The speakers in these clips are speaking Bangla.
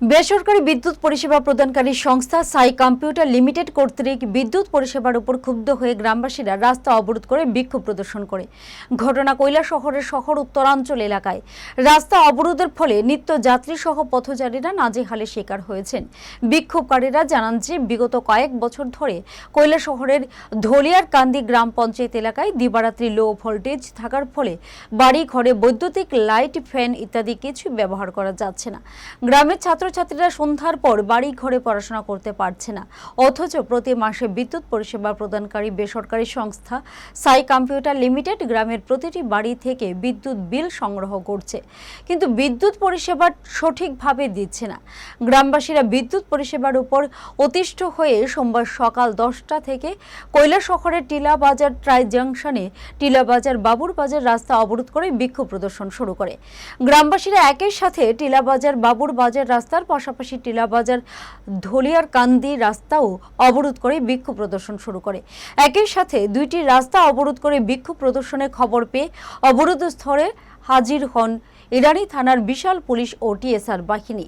বেসরকারি বিদ্যুৎ পরিষেবা প্রদানকারী সংস্থা সাই কম্পিউটার লিমিটেড কর্তৃক বিদ্যুৎ পরিষেবার উপর ক্ষুব্ধ হয়ে গ্রামবাসীরা রাস্তা অবরোধ করে বিক্ষোভ প্রদর্শন করে। ঘটনা কৈলা শহরের শহর উত্তরাঞ্চল এলাকায়। রাস্তা অবরোধের ফলে নিত্য যাত্রী সহ পথচারীরা নাজেহালে শিকার হয়েছেন। বিক্ষোভকারীরা জানান যে, বিগত কয়েক বছর ধরে কৈলা শহরের ধলিয়ার কান্দি গ্রাম পঞ্চায়েত এলাকায় দিবারাত্রি লো ভোল্টেজ থাকার ফলে বাড়ি ঘরে বৈদ্যুতিক লাইট ফ্যান ইত্যাদি কিছু ব্যবহার করা যাচ্ছে না। গ্রামের ছাত্রছাত্রীরা সন্ধ্যার পর বাড়ি ঘরে পড়াশোনা করতে পারছে না। অথচ প্রতি মাসে বিদ্যুৎ পরিষেবা প্রদানকারী বেসরকারি সংস্থা সাই কম্পিউটার লিমিটেড গ্রামের প্রতিটি বাড়ি থেকে বিদ্যুৎ বিল সংগ্রহ করছে। কিন্তু বিদ্যুৎ পরিষেবা সঠিকভাবে দিচ্ছে না। গ্রামবাসীরা বিদ্যুৎ পরিষেবার উপর অতিষ্ঠ হয়ে সোমবার সকাল দশটা থেকে শহরের টিলা বাজার ট্রাই জাংশনে টিলা বাজার বাবুর বাজার রাস্তা অবরোধ করে বিক্ষোভ প্রদর্শন শুরু করে। গ্রামবাসীরা একই সাথে টিলা বাজার বাবুর বাজার রাস্তার পাশাপাশি টিলা বাজার ধলিয়ার কান্দি রাস্তাও অবরোধ করে বিক্ষোভ প্রদর্শন শুরু করে। একই সাথে দুইটি রাস্তা অবরোধ করে বিক্ষোভ প্রদর্শনের খবর পেয়ে অবরোধ স্থলে হাজির হন ইরানি থানার বিশাল পুলিশ ও টিএসআর বাহিনী।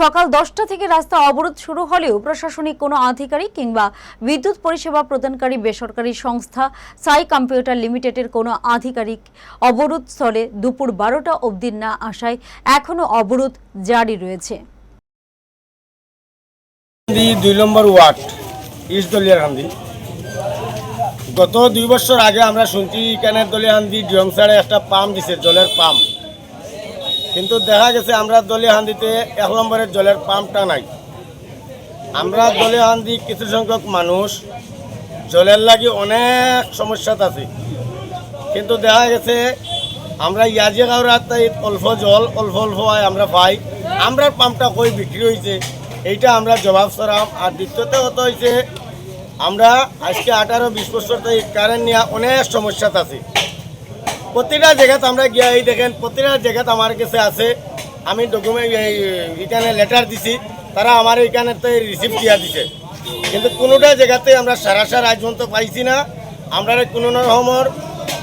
সকাল দশটা থেকে রাস্তা অবরোধ শুরু হলেও প্রশাসনিক কোনো আধিকারিক কিংবা বিদ্যুৎ পরিষেবা প্রদানকারী বেসরকারি সংস্থা সাই কম্পিউটার লিমিটেডের কোনো আধিকারিক অবরোধ স্থলে দুপুর বারোটা অবধি না আসায় এখনও অবরোধ জারি রয়েছে। দুই নম্বর ওয়ার্ড ইস্ট দলিয়াকান্দি গত দুই বছর আগে আমরা শুনছি এখানে দলিয়াহান্দি ডিয়ংসারে একটা পাম্প দিছে, জলের পাম্প। কিন্তু দেখা গেছে আমরা দলিয়াহান্দিতে এক নম্বরের জলের পাম্পটা নাই। আমরা দলিয়াহান্দি কিছু সংখ্যক মানুষ, জলের লাগি অনেক সমস্যাত আছে। কিন্তু দেখা গেছে, আমরা ইয়াজি গাঁওরাতে অল্প জল, অল্প অল্প হয় আমরা পাই। আমরা পাম্পটা কই বিক্রি হয়েছে এইটা আমরা জবাব সরাম। আর দ্বিতীয়তে হতো হয়েছে আমরা আজকে আঠারো, বিশ বছর কারেন্ট নিয়ে অনেক সমস্যাত আছে। প্রতিটা জায়গাতে আমরা গিয়া এই দেখেন, প্রতিটা জায়গাতে আমার কাছে আছে। আমি ডকুমেন্ট এখানে লেটার দিছি, তারা আমার এখানে তো রিসিপ্ট দিয়া দিছে। কিন্তু কোনোটা জায়গাতে আমরা সারা সারা আজ পর্যন্ত পাইছি না। আমরা কোনো রকমের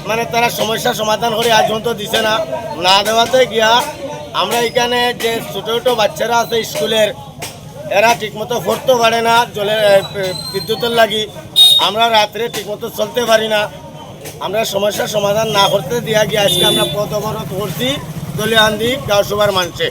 মানে তারা সমস্যা সমাধান করে আজ পর্যন্ত দিছে না। না দেওয়াতে গিয়া আমরা এখানে যে ছোটো ছোটো বাচ্চারা আছে স্কুলের এরা ঠিকমতো পড়তে পারে না, জলের বিদ্যুতের লাগি। আমরা রাত্রে ঠিকমতো চলতে পারি না। আমরা সমস্যার সমাধান না করতে দিয়া গিয়ে আজকে আমরা পথ অবরোধ করছি দলীয় আন্দি সভার মানুষে